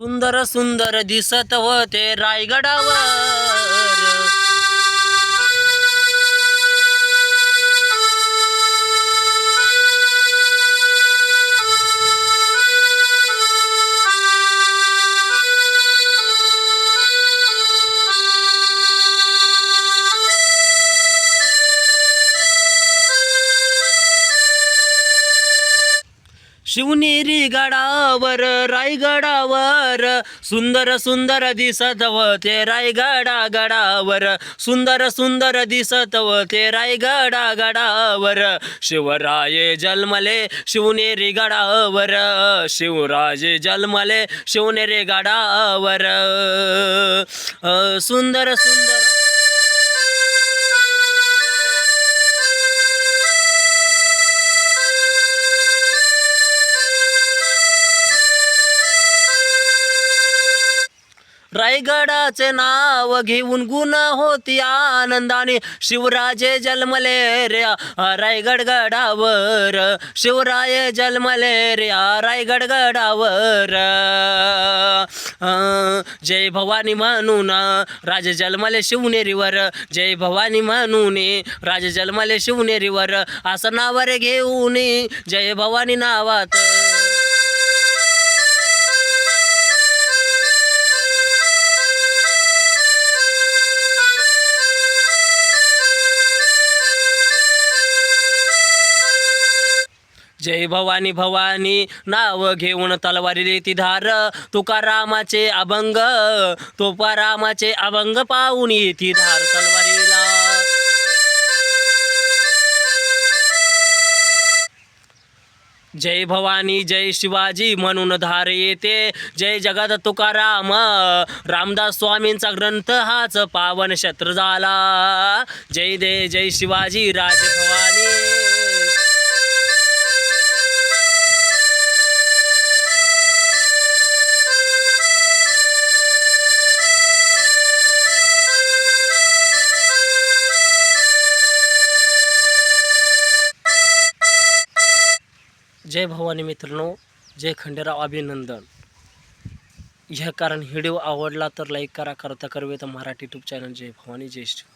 सुंदर सुंदर दिसत होते रायगडावर. शिवनेरी गडावर रायगडावर सुंदर सुंदर दिसत होते रायगडा गडावर. सुंदर सुंदर दिसत होते रायगडा गडावर. शिवराय जन्मले शिवनेरी गडावर. शिवराजे जन्मले शिवनेरी गडावर. सुंदर सुंदर रायगडाचे नाव घेऊन गुण होती आनंदाने. शिवराजे जन्मले रे रायगड गडावर. शिवराय जन्मले रे रायगड गडावर. जय भवानी म्हणून राजे जन्मले शिवनेरीवर. जय भवानी म्हणून राज जन्मले शिवनेरीवर. असं नावर घेऊन जय भवानी नावात. जय भवानी भवानी नाव घेऊन तलवारी ती धार. तुकारामाचे अभंग तुकारामाचे अभंग पाहून ती धार तलवारीला. जय भवानी जय शिवाजी म्हणून धार येते. जय जगत तुकाराम रामदास स्वामींचा ग्रंथ हाच पावन शत्र झाला. जय दे जय शिवाजी राज भवानी. जय भवानी मित्रांनो जय खंडेराव अभिनंदन. ह्या कारण व्हिडिओ आवडला तर लाईक करा करता करवे तर मराठी यूट्यूब चॅनल जय भवानी जय श्री